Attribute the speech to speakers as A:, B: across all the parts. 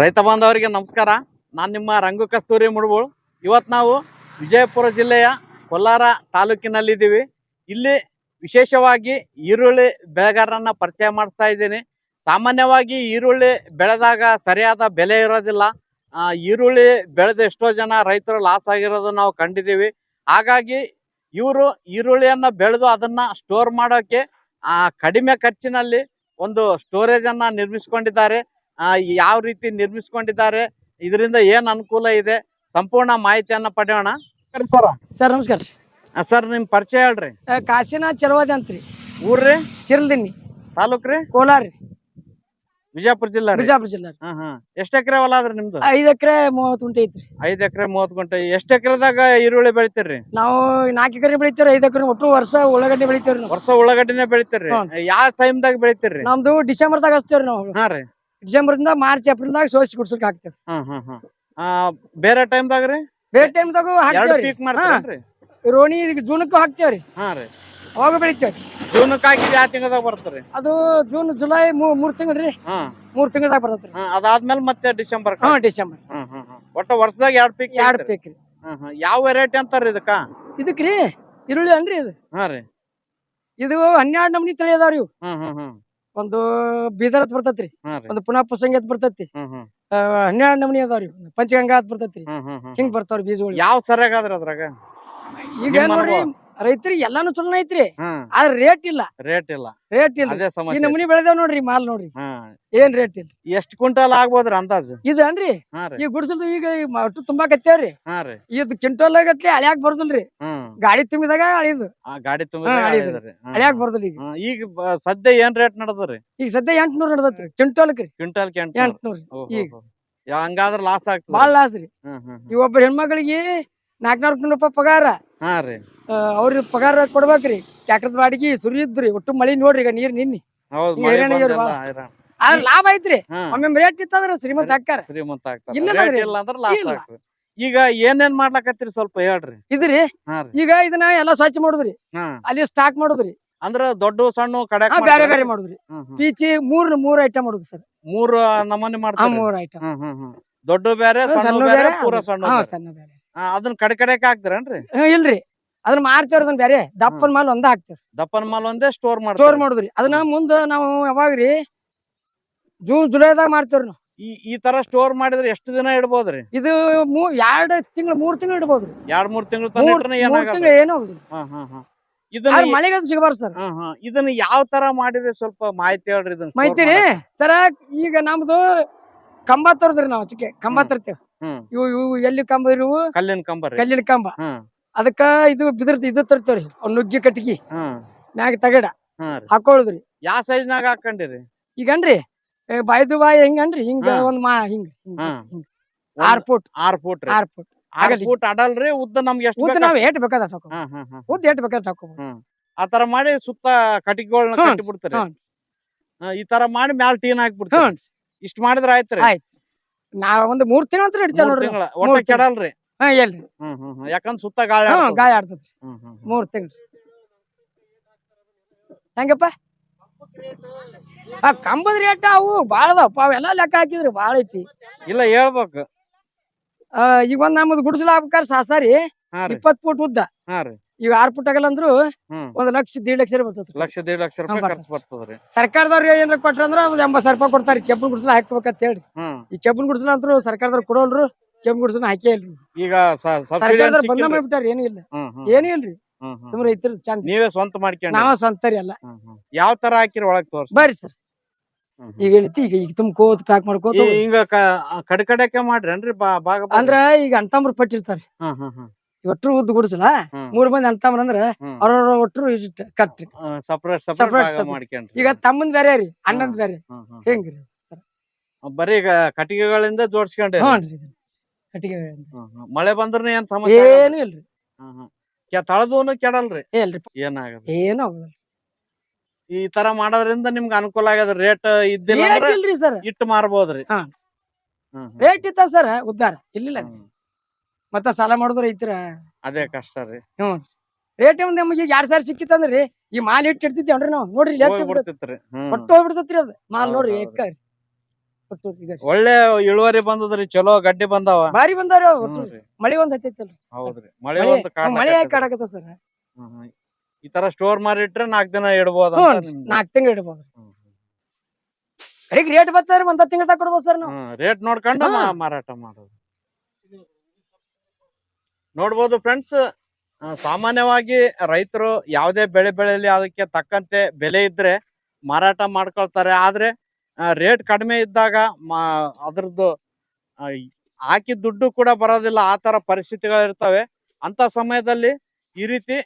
A: ರೈತ ಬಾಂಧವರಿಗೆ ನಮಸ್ಕಾರ. ನಾನು ನಿಮ್ಮ ರಂಗು ಕಸ್ತೂರಿ ಮುಡ್ಬೋಳು ಇವತ್ತು ನಾವು ವಿಜಯಪುರ ಜಿಲ್ಲೆಯ ಕೋಲಾರ ತಾಲೂಕಿನಲ್ಲಿದ್ದೀವಿ. ಇಲ್ಲಿ ವಿಶೇಷವಾಗಿ ಈರುಳ್ಳಿ ಬೆಳೆಗಾರರನ್ನ ಪರಿಚಯ ಮಾಡಿಸ್ತಾ ಇದ್ದೀನಿ. ಸಾಮಾನ್ಯವಾಗಿ ಈರುಳ್ಳಿ ಬೆಳೆದಾಗ ಸರಿಯಾದ ಬೆಲೆ ಇರೋದಿಲ್ಲ. ಈರುಳ್ಳಿ ಬೆಳೆದ ಎಷ್ಟೋ ಜನ ರೈತರು ಲಾಸ್ ಆಗಿರೋದು ನಾವು ಕಂಡಿದ್ದೀವಿ. ಹಾಗಾಗಿ ಇವರು ಈರುಳ್ಳಿಯನ್ನು ಬೆಳೆದು ಅದನ್ನು ಸ್ಟೋರ್ ಮಾಡೋಕ್ಕೆ ಕಡಿಮೆ ಖರ್ಚಿನಲ್ಲಿ ಒಂದು ಸ್ಟೋರೇಜನ್ನು ನಿರ್ಮಿಸ್ಕೊಂಡಿದ್ದಾರೆ. ಯಾವ ರೀತಿ ನಿರ್ಮಿಸ್ಕೊಂಡಿದ್ದಾರೆ ಇದರಿಂದ ಏನ್ ಅನುಕೂಲ ಇದೆ ಸಂಪೂರ್ಣ ಮಾಹಿತಿಯನ್ನ ಪಡೆಯೋಣ. ಸರ್.
B: ಸರ್ ನಮಸ್ಕಾರ.
A: ಸರ್ ನಿಮ್ ಪರಿಚಯ ಹೇಳ್ರಿ.
B: ಕಾಶಿನಾಥ್ ಚಲವಾದಿ ಅಂತ್ರಿ.
A: ಊರ್ರಿ
B: ಶಿರ್ಲದಿನ್ನಿ.
A: ತಾಲೂಕ್ ರೀ?
B: ಕೋಲಾರ ರೀ.
A: ವಿಜಯಪುರ ಜಿಲ್ಲಾ
B: ಬಿಜಾಪುರ ಜಿಲ್ಲಾ
A: ಹಾ ಹಾ. ಎಷ್ಟ್ ಎಕರೆ ಹೊಲ ಅದ್ರಿ ನಿಮ್ದು?
B: ಐದ್ ಎಕರೆ ಮೂವತ್ತು ಗುಂಟೆ ಐತ್ರಿ.
A: ಐದ್ ಎಕರೆ ಮೂವತ್ ಗುಂಟೆ. ಎಷ್ಟ್ ಎಕರೆದಾಗ ಈರುಳ್ಳಿ ಬೆಳಿತೀರಿ
B: ನಾವು ನಾಲ್ಕು ಎಕರೆ ಬೆಳಿತೀವಿ ಐದ್ ಎಕರೆ ಒಟ್ಟು ವರ್ಷ ಉಳ್ಳಾಗಡ್ಡಿ ಬೆಳಿತೀವ್ರಿ ನಾವು.
A: ವರ್ಷ ಉಳ್ಳಾಗಡ್ಡಿನೇ ಬೆಳಿತೀರಿ ಯಾವ ಟೈಮ್ ದಾಗ ಬೆಳಿತೀರಿ
B: ನಮ್ದು ಡಿಸೆಂಬರ್ ದಾಗ ಹಚ್ತೇವ್ರಿ ನಾವು.
A: ಹಾ ರೀ.
B: ಡಿಸೆಂಬರ್ದಿಂದ ಮಾರ್ಚ್ ಏಪ್ರಿಲ್ದಾಗ ಸೋಸಿ ಗುಡ್ಸಕ್ ಹಾಕ್ತೇವೆ.
A: ಹಾ ಹಾ ಹಾ. ಆ, ಬೇರೆ ಟೈಮ್ದಾಗ ರೀ?
B: ಬೇರೆ ಟೈಮ್
A: ದಾಗ
B: ಹಾಕ್ತೇವ್ರಿ
A: ಪೀಕ್ ಮಾಡ್ತೀರೇನ್ರಿ?
B: ರೋಣಿ ಜೂನಕ್ಕೂ ಹಾಕ್ತೇವ್ರಿ
A: ಹಾ ರೀ.
B: ಅವಾಗ ಬೆಳಿತೇವ್ರಿ
A: ಜೂನಕ್ ಹಾಕಿದ್ ಯಾವ ತಿಂಗಳದಾಗ ಬರ್ತಾರೆ
B: ಅದು ಜೂನ್ ಜುಲೈ ಮೂ ಮೂರ್ ತಿಂಗಳ ರೀ.
A: ಹಾ.
B: ಮೂರ್ ತಿಂಗಳದಾಗ ಬರ್ತೈತ್ರಿ
A: ಹಾ ಅದಾದ್ಮೇಲೆ ಮತ್ತೆ ಡಿಸೆಂಬರ್
B: ಹಾ ಡಿಸೆಂಬರ್.
A: ಹ್ಮ್ ಹ್ಮ್ ಹ್ಮ್ ಒಟ್ಟ ವರ್ಷದಾಗ ಎರಡ್ ಪೀಕ್
B: ಎರಡ್ ಪೀಕ್ ರೀ.
A: ಹ್ಮ್ ಹ್ಮ್ ಯಾವ ವೆರೈಟಿ ಅಂತಾರ ಇದಕ್ಕ?
B: ಇದಕ್ರಿ ಈರುಳ್ಳಿ ಅನ್ರಿ ಇದು.
A: ಹಾ ರೀ.
B: ಇದು ಹನ್ನೆರಡು ನಮ್ನಿ ತಳಿ ಅದಾವ್ರಿ ಇವು.
A: ಹ್ಮ್ ಹ್ಮ್ ಹ್ಮ್
B: ಒಂದು ಬೀದರ್ ಅಂತ ಬರ್ತೈತ್ರಿ. ಒಂದು ಪುನಃ ಪ್ರಸಂಗ ಬರ್ತೈತಿ ಹನ್ನೆರಡು ನಮನಿ ಅದಾವ್ರಿ ಪಂಚಗಂಗಾ ಅದ್ ಬರ್ತೈತ್ರಿ ಹಿಂಗ್ ಬರ್ತಾವ್ರಿ ಬೀಜಗಳು.
A: ಯಾವ ಸರಿಯಾಗದ್ರ ಅದ್ರಾಗ?
B: ಈಗ ನೋಡ್ರಿ? ರೈತರಿಗೆ ಎಲ್ಲಾನು ಚಲೋ ಐತ್ರಿ.
A: ಹ್ಮ್.
B: ಆದ್ರೆ ರೇಟ್ ಇಲ್ಲ.
A: ರೇಟ್ ಇಲ್ಲ.
B: ರೇಟ್ ಇಲ್ಲ.
A: ಅದೇ
B: ಈ
A: ಸಮಸ್ಯೆ
B: ನಮೂನಿ ಬೆಳೆದೇವ್ ನೋಡ್ರಿ ಮಾಲ್ ನೋಡ್ರಿ. ಏನ್ ರೇಟ್ ಇಲ್ಲ.
A: ಎಷ್ಟ್ ಕ್ವಿಂಟಲ್ ಆಗ್ಬೋದ್ರ ಅಂದಾಜು?
B: ಇದು ಅನ್ರಿ
A: ಹಾ ರೀ.
B: ಈ ಗುಡ್ಸಲ್ದು ಈಗ ಈ ಮ- ಅಷ್ಟು ತುಂಬಾ ಕತ್ತೇವ್ರಿ
A: ಹಾ ರೀ.
B: ಇದು ಕ್ವಿಂಟಲ್ ಗಟ್ಲೆ ಅಳ್ಯಾಕ್ ಬರ್ದಲ್ರಿ.
A: ಹ್ಮ್.
B: ಗಾಡಿ ತುಂಬಿದಾಗ ಅಳಿದು
A: ಆ ಗಾಡಿ ಅಳಿಯಾಕ್
B: ಹಾ, ಅಳಿದ್ರಿ. ಅಳ್ಯಾಕ್ ಬರ್ದಿಲ್ಲ ಈಗ.
A: ಈಗ ಬ- ಸದ್ಯ ಏನ್ ರೇಟ್ ನಡೆದ್ರಿ
B: ಈಗ ಸದ್ಯ ಎಂಟ್ನೂರ್ ನಡ್ದತ್ರಿ. ಕ್ವಿಂಟಲ್ಕ್ರಿ
A: ಕ್ವಿಂಟಲ್ ಕೆಂಟ್
B: ಎಂಟ್ನೂರ್. ಈಗ.
A: ಹಂಗಾದ್ರ ಲಾಸ್ ಆಗ್ತದೆ
B: ಬಾಳ್ ಲಾಸ್ ರೀ.
A: ಹ್ಮ್ ಹ್ಮ್ ಹ್ಮ್.
B: ಈ ಒಬ್ಬ ಹೆಣ್ಮಗಳಿಗೆ ನಾಲ್ಕನೂರು ರೂಪಾಯಿ ಪಗಾರ.
A: ಹಾ ರೀ.
B: ಆ, ಅವ್ರಿಗೆ ಪಗಾರ ಕೊಡ್ಬೇಕ್ರಿ. ಟ್ಯಾಕ್ಟರ್ ಬಾಡಿಗೆ ಸುರಿ ಇದ್ರಿ ಒಟ್ಟು ಮಳಿ ನೋಡ್ರಿ ಈಗ ನೀರ್ ನಿನ್ನಿ.
A: ಹೌದ್ ಮಳೆ
B: ಹೈರಾಣ ಆಗ್ಯಾರ
A: ಬಂದೆಲ್ಲ
B: ಭಾಳ.
A: ಹೈರಾಣ.
B: ಆದ್ರ ಲಾಭ ಐತ್ರಿ.
A: ಹಾ.
B: ಒಮ್ಮೆ ರೇಟ್ ಇತ್ತಂದ್ರ ಶ್ರೀಮಂತ ಹಾಕಾರ
A: ಶ್ರೀಮಂತ ಆಗ್ತಾರ
B: ಇಲ್ಲ
A: ರೇಟ್
B: ಅಂದ್ರೆ
A: ಇಲ್ಲ ಅಂದ್ರ ಲಾಸ್
B: ಇಲ್ಲ.
A: ಆಗ್ತದ. ಈಗ ಏನೇನ್ ಮಾಡ್ಲಾಕತ್ತೀರಿ ಸ್ವಲ್ಪ ಹೇಳ್ರಿ.
B: ಇದ್ರಿ?
A: ಹಾ ರೀ.
B: ಈಗ ಇದನ್ನ ಎಲ್ಲಾ ಸ್ವಚ್ಛ ಮಾಡುದ್ರಿ.
A: ಹಾ.
B: ಅಲ್ಲಿ ಸ್ಟಾಕ್ ಮಾಡುದ್ರಿ.
A: ಅಂದ್ರ ದೊಡ್ಡ ಸಣ್ಣ ಕಡೆ
B: ಹಾ ಬೇರೆ ಬೇರೆ ಮಾಡುದ್ರಿ. ಪೀಚಿ ಮೂರ್ ಮೂರ್ ಐಟಮ್ ಮಾಡುದು ಸರ್.
A: ಮೂರ್ ನಮೂನಿ ಮಾಡ್ತಾರೆ?
B: ಮೂರ್ ಐಟಮ್
A: ಹ್ಮ್ ಹ್ಮ್ ಹ್ಮ್ ದೊಡ್ಡ ಬೇರೆ ಸಣ್ಣ
B: ಸಣ್ಣ
A: ಬೇರೆ
B: ಬೇರೆ
A: ಪೂರ
B: ಅದು-
A: ಸಣ್ಣ
B: ಹಾ
A: ಬೇರೆ.
B: ಸಣ್ಣ ಬೇರೆ
A: ಹಾ, ಅದನ್ನ ಕಡೆ ಕಡೆಕ್ ಹಾಕ್ತಿರೇನ್ರಿ?
B: ಹ್ಮ್, ಇಲ್ರಿ. ಅದನ್ನ ಮಾರ್ತೇವ್ರಿ ಅದನ್ನ ಬೇರೆ ದಪ್ಪನ ಮಾಲ್ ಒಂದ ಹಾಕ್ತೇವ್
A: ದಪ್ಪನ ಮಾಲ್ ಒಂದೇ ಸ್ಟೋರ್
B: ಸ್ಟೋರ್
A: ಮಾಡ್ತಾರೆ
B: ಮಾಡುದ್ರಿ. ಅದನ್ನ ಮುಂದ ನಾವು ಯಾವಾಗ್ರಿ ಜೂನ್ ಜುಲೈದಾಗ ಮಾಡ್ತೇವ್ರಿ ನಾವು.
A: ಈ ಈ ತರ ಸ್ಟೋರ್ ಮಾಡಿದ್ರೆ ಎಷ್ಟು ದಿನ ಇಡ್ಬೋದ್ರಿ?
B: ಇದು ಮೂ ಎರಡ್ ತಿಂಗಳು ಮೂರ್ ತಿಂಗಳು ಇಡ್ಬೋದ್ರಿ.
A: ಎರಡ್ ಮೂರ್ ತಿಂಗಳು ತನಕ
B: ಮೂರ್
A: ಏನಾಗಲ್ಲ
B: ತಿಂಗಳು ಏನೋ ಆಗುದಿಲ್ಲ.
A: ಹಾ ಹಾ ಹಾ. ಇದನ್ನ
B: ಆದ್ರೆ ಮಳೆಗಾಲ ಸಿಗಬಾರ್ದು ಸರ್.
A: ಹಾ ಹಾ. ಇದನ್ನ ಯಾವ ತರ ಮಾಡಿದ್ರೆ ಸ್ವಲ್ಪ ಮಾಹಿತಿ ಹೇಳ್ರಿ ಇದನ್ನ store
B: ಮಾಹಿತಿ ರೀ. ಸರ ಈಗ ನಮ್ದು ಕಂಬ ತರದ್ರಿ ನಾವು ಚಿಕ್ಕ ಕಂಬ
A: ಹ್ಮ್.
B: ತರ್ತೇವ್.
A: ಹ್ಮ್
B: ಇವು ಇವು ಎಲ್ಲಿ ಕಂಬ ಇರುವು?
A: ಕಲ್ಲಿನ ಕಂಬ
B: ಕಲ್ಲಿನ ಕಂಬ.
A: ಹ್ಮ್.
B: ಅದಕ್ಕ ಇದು ಬಿದಿರ್ದ ಇದು ತರ್ತೇವ್ರಿ. ನುಗ್ಗಿ ಕಟ್ಟಿಗೆ.
A: ಹ್ಮ್.
B: ಮ್ಯಾಗ ತಗಡ.
A: ಹಾಕೊಳ್ರಿ ರೀ.
B: ಹಾಕೊಳ್ಳುದ್ರಿ
A: ಯಾವ ಸೈಜ್ ನಾಗ ಹಾಕೊಂಡಿರಿ?
B: ಈಗನ್ರಿ ಏ, ಬಾಯ್ದು ಬಾಯಿ ಹೆಂಗನ್ರಿ ಹಿಂಗ
A: ಹಾ.
B: ಒಂದ್ ಮಾ ಹಿಂಗ ಹಿಂಗ
A: ಹಾ.
B: ಹಿಂಗ. ಆರ್ ಫುಟ್.
A: ಆರ್ ಫೂಟ್ ರೀ.
B: ಆರ್ ಫುಟ್.
A: ಆರ್
B: ಆಗಲಿ.
A: ಫೂಟ್ ಅಡಲ್ರಿ ಉದ್ದ ನಮ್ಗೆ ಎಷ್ಟು
B: ಉದ್ದ
A: ಬೇಕು?
B: ನಾವ್ ಏಟ್ ಬೇಕಾದ ಹಾಕೋ
A: ಹಾ ಹಾ ಹಾ
B: ಉದ್ದ ಏಟ್ ಬೇಕಾದ ಹಾಕೋ
A: ಆ ತರ ಮಾಡಿ ಸುತ್ತ ಕಟ್ಟಿಗೆಗಳನ್ನ
B: ಹ್ಮ್.
A: ಕಟ್ಟಿ ಬಿಡ್ತಾರೆ. ಈ ತರ ಮಾಡಿ ಮ್ಯಾಲ ಟೀನ್ ಹಾಕ್ಬಿಡ್ತಾರೆ ಇಷ್ಟ ಮಾಡಿದ್ರ ಆಯ್ತ್ರಿ.
B: ಆಯ್ತ್. ನಾವ್ ಒಂದ್ ಮೂರ್ ತಿಂಗಳ ಇಡ್ತೇವ್
A: ಮೂರ್
B: ನೋಡ್ರಿ.
A: ತಿಂಗಳ. ಒಟ್ಟ. ಕೆಡಲ್ರಿ?
B: ಹಾ ಎಲ್ರಿ.
A: ಹ್ಮ್ ಹ್ಮ್ ಹ್ಮ್. ಯಾಕಂದ್ರ ಸುತ್ತ ಗಾಳಿ
B: ಹ್ಮ್
A: ಆಡ್ತದ.
B: ಗಾಯ ಆಡ್ತದ್ರಿ
A: ಹ್ಮ್ ಹ್ಮ್ ಹ್ಮ್.
B: ಮೂರ್ ತಿಂಗಳು. ಹೆಂಗಪ್ಪ? ಆ ಕಂಬದ ರೇಟ್ ಅವು ಅದಾವಪ್ಪ ಅವೆಲ್ಲ ಲೆಕ್ಕ ಹಾಕಿದ್ರಿ ಬಾಳ ಐತಿ.
A: ಇಲ್ಲ ಹೇಳ್ಬೇಕು.
B: ಆ, ಈಗ ಒಂದ್ ನಮ್ದು ಗುಡಿಸಲ ಹಾಕ್ಬೇಕಾರೆ ಸಾಸಾರಿ
A: ಹಾ ರೀ
B: ಇಪ್ಪತ್ ಫೂಟ್ ಉದ್ದ.
A: ಹಾ ರೀ
B: ಈಗ ಆರ್ ಫುಟ್ ಆಗಲ್ಲ ಅಂದ್ರು
A: ಹ್ಮ್.
B: ಒಂದ್ ಲಕ್ಷ ದೇಡ್ ಲಕ್ಷ ಬರ್ತದ
A: ಲಕ್ಷ ದೇಡ್ ಲಕ್ಷ ರೂಪಾಯಿ
B: ಹಾ,
A: ಖರ್ಚು ಬರ್ತದ್ರಿ.
B: ಸರ್ಕಾರದವ್ರು ಏನಾರ ಕೊಟ್ರ ಅಂದ್ರ ಒಂದ್ ಎಂಬತ್ ಸಾವಿರ ರೂಪಾಯಿ ಕೊಡ್ತಾರೆ. ಕೆಬ್ಬನ್ ಗುಡ್ಸಲ ಹಾಕ್ಬೇಕಂತ ಹೇಳಿ
A: ಹ್ಮ್.
B: ಈ ಕೆಬ್ಬನ್ ಗುಡ್ಸಲ ಅಂದ್ರು ಸರ್ಕಾರದವ್ರು ಕೊಡೋಲ್ರು ಕೆಬ್ಬನ್ ಗುಡ್ಸನ ಹಾಕೇ ಇಲ್ರಿ.
A: ಈಗ ಸ- ಸಬ್ಸಿಡಿ
B: ಸರ್ಕಾರದವ್ರು ಬಂದ
A: ಸಿಕ್ಕಿಲ್ರಿ?
B: ಮಾಡ್ಬಿಟ್ಟಾರ ಏನು ಇಲ್ಲ.
A: ಹ್ಮ್ ಹ್ಮ್
B: ಏನು ಇಲ್ರಿ.
A: ಹ್ಮ್ ಹ್ಮ್.
B: ಸುಮ್ನೆ ರೈತರ ಚಂದ.
A: ನೀವೇ ಸ್ವಂತ ಮಾಡ್ಕೊಂಡ್ರಿ.
B: ನಾವ ಸ್ವಂತ ಅಲ್ಲ ಎಲ್ಲ.
A: ಹ್ಮ್ ಹ್ಮ್. ಯಾವ ತರ ಹಾಕಿರಿ ಒಳಗ್ ತೋರ್ಸ್.
B: ಬರ್ರಿ ಸರ್.
A: ಹ್ಮ್ ಹ್ಮ್.
B: ಈಗ ಹೇಳ್ತಿ ಈಗ ಈಗ ತುಂಬ್ಕೋತ್ ಪ್ಯಾಕ್ ಮಾಡ್ಕೋತ
A: ಈ- ಹಿಂಗ ಕ- ಕಡೆ ಮಾಡ್ರಿ ಮಾಡ್ರೇನ್ರಿ ಬಾ- ಭಾಗ ಭಾಗ?
B: ಅಂದ್ರ ಈಗ ಅಣ್ತಂಬ್ರು ಪಟ್ಟಿರ್ತಾರೆ.
A: ಹ್ಮ್ ಹ್ಮ್ ಹ್ಮ್.
B: ಒಟ್ರು ಉದ್ದ ಗುಡಿಸಲ. ಮೂರ್ ಮಂದಿ ಅಣ್ತಂಬ್ರ ಅಂದ್ರ ಒಟ್ರು ಕಟ್ ಕಟ್ರಿ
A: ಸಪ್ರೇಟ್ ಸಪ್ರೇಟ್
B: ಈಗ ತಮ್ಮಂದ್ ಬೇರೆ ರೀ ಅಣ್ಣಂದ್ ಬೇರೆ. ಹೆಂಗ್ರಿ
A: ಬರೀ ಈಗ ಕಟ್ಟಿಗೆಗಳಿಂದ ಜೋಡ್ಸ್ಕೊಂಡ್ರಿ
B: ಹ್ಞೂನ್ರಿ ಕಟ್ಟಿಗೆ
A: ಹ್ಮ್ ಹ್ಮ್. ಮಳೆ ಬಂದ್ರ ಏನ್ ಸಮಸ್ಯೆ?
B: ಏನು ಇಲ್ರಿ.
A: ತಳದೂನು ಕೆಡಲ್ರಿ.
B: ಇಲ್ರಿ.
A: ಏನಾಗಲ್ಲ
B: ಏನು
A: ಈ ತರ ಮಾಡೋದ್ರಿಂದ ನಿಮ್ಗೆ ಅನುಕೂಲ ಆಗದ. ರೇಟ್ ಇದ್ದಿಲ್ಲ ಇಟ್ಟು ಮಾರ್ಬೋದ್ರಿ.
B: ರೇಟ್ ಇತ್ತ ಸರ್ ಉದ್ದಾರ. ಇಲ್ಲಿಲ್ಲ
A: ಹ್ಮ್.
B: ಮತ್ತ ಸಾಲ ಮಾಡಿದ್ರ ಐತ್ರ
A: ಅದೇ ಕಷ್ಟ ರೀ.
B: ರೇಟ್ ಒಂದ್ ನಮಗೆ ಎರಡ್ ಸಾವಿರ ಸಿಕ್ಕಿತ್ತಂದ್ರಿ ಈ ಮಾಲ್ ಇಟ್ಟು ಇಡ್ತಿದ್ದೇವ್ರಿ ನಾವು? ನೋಡ್ರಿ ಲೇಟ್
A: ಹ್ಮ್.
B: ಹೋಗ್ಬಿಡ್ತೈತ್ರಿ ಅದ್. ಮಾಲ್ ನೋಡ್ರಿ. ಎಕ್ಕ
A: ಒಳ್ಳೆ ಇಳುವರಿ ಬಂದದ್ರಿ ಚಲೋ ಗಡ್ಡಿ ಬಂದಾವ.
B: ಬಾರಿ ಬಂದಾರ. ಮಳಿ ಒಂದ್ ಹತ್ತೈತಲ್ರಿ.
A: ಹೌದ್ರಿ ಮಳೆ ಒಂದು
B: ಮಳಿ ಯಾಕೆ. ಕಾಡಕತ್ತ ಸರ್?
A: ಹ್ಮ್ ಹ್ಮ್. ಈ ತರ ಸ್ಟೋರ್ ಮಾಡಿ ಇಟ್ರೆ ನಾಲ್ಕ್ ದಿನ ಇಡ್ಬೋದು
B: ನಾಕ್ ತಿಂಗಳು ಇಡ್ಬೋದು.
A: ಹ್ಮ್ ಹ್ಮ್.
B: ಕಡೆಗೆ ರೇಟ್ ಬರ್ತಾರೆ ಒಂದ್ ತಿಂಗಳ ಕೊಡ್ಬೋದು ಸರ್ ನಾವು.
A: ರೇಟ್ ನೋಡ್ಕೊಂಡು ಮಾರಾಟ ಮಾಡೋದು. ನೋಡ್ಬೋದು ಫ್ರೆಂಡ್ಸ್ ಸಾಮಾನ್ಯವಾಗಿ ರೈತರು ಯಾವುದೇ ಬೆಳೆ ಬೆಳೆಯಲಿ ಅದಕ್ಕೆ ತಕ್ಕಂತೆ ಬೆಲೆ ಇದ್ರೆ ಮಾರಾಟ ಮಾಡ್ಕೊಳ್ತಾರೆ. ಆದ್ರೆ ರೇಟ್ ಕಡಿಮೆ ಇದ್ದಾಗ ಅದ್ರದ್ದು ಹಾಕಿ ದುಡ್ಡು ಕೂಡ ಬರೋದಿಲ್ಲ. ಆ ತರ ಪರಿಸ್ಥಿತಿಗಳಿರ್ತವೆ ಅಂತ ಸಮಯದಲ್ಲಿ ಈ ರೀತಿ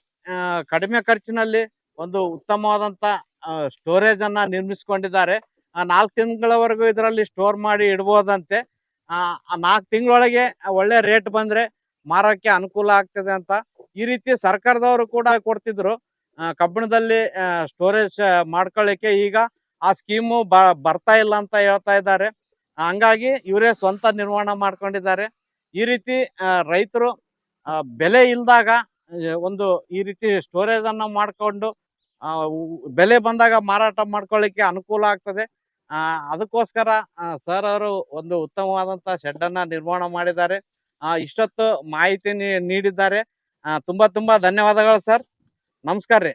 A: ಕಡಿಮೆ ಖರ್ಚಿನಲ್ಲಿ ಒಂದು ಉತ್ತಮವಾದಂತ ಸ್ಟೋರೇಜ್ ಅನ್ನ ನಿರ್ಮಿಸಿಕೊಂಡಿದ್ದಾರೆ. ನಾಲ್ಕು ತಿಂಗಳವರೆಗೂ ಇದರಲ್ಲಿ ಸ್ಟೋರ್ ಮಾಡಿ ಇಡ್ಬೋದಂತೆ. ಆ ನಾಲ್ಕು ತಿಂಗಳೊಳಗೆ ಒಳ್ಳೆ ರೇಟ್ ಬಂದ್ರೆ ಮಾರಕ್ಕೆ ಅನುಕೂಲ ಆಗ್ತದೆ ಅಂತ ಈ ರೀತಿ ಸರ್ಕಾರದವರು ಕೂಡ ಕೊಡ್ತಿದ್ರು. ಕಬ್ಬಿಣದಲ್ಲಿ ಸ್ಟೋರೇಜ್ ಮಾಡ್ಕೊಳ್ಳಿಕ್ಕೆ ಈಗ ಆ ಸ್ಕೀಮು ಬರ್ತಾ ಇಲ್ಲ ಅಂತ ಹೇಳ್ತಾ ಇದ್ದಾರೆ. ಹಂಗಾಗಿ ಇವರೇ ಸ್ವಂತ ನಿರ್ವಹಣೆ ಮಾಡ್ಕೊಂಡಿದ್ದಾರೆ. ಈ ರೀತಿ ರೈತರು ಬೆಲೆ ಇಲ್ದಾಗ ಒಂದು ಈ ರೀತಿ ಸ್ಟೋರೇಜ್ ಅನ್ನ ಮಾಡ್ಕೊಂಡು ಬೆಲೆ ಬಂದಾಗ ಮಾರಾಟ ಮಾಡ್ಕೊಳ್ಳಿಕ್ಕೆ ಅನುಕೂಲ ಆಗ್ತದೆ. ಅದಕ್ಕೋಸ್ಕರ ಸರ್ ಅವರು ಒಂದು ಉತ್ತಮವಾದಂಥ ಶೆಡ್ ಅನ್ನ ನಿರ್ಮಾಣ ಮಾಡಿದ್ದಾರೆ. ಇಷ್ಟೊತ್ತು ಮಾಹಿತಿ ನೀಡಿದ್ದಾರೆ. ಆ, ತುಂಬಾ ತುಂಬಾ ಧನ್ಯವಾದಗಳು ಸರ್. ನಮಸ್ಕಾರ ರೀ.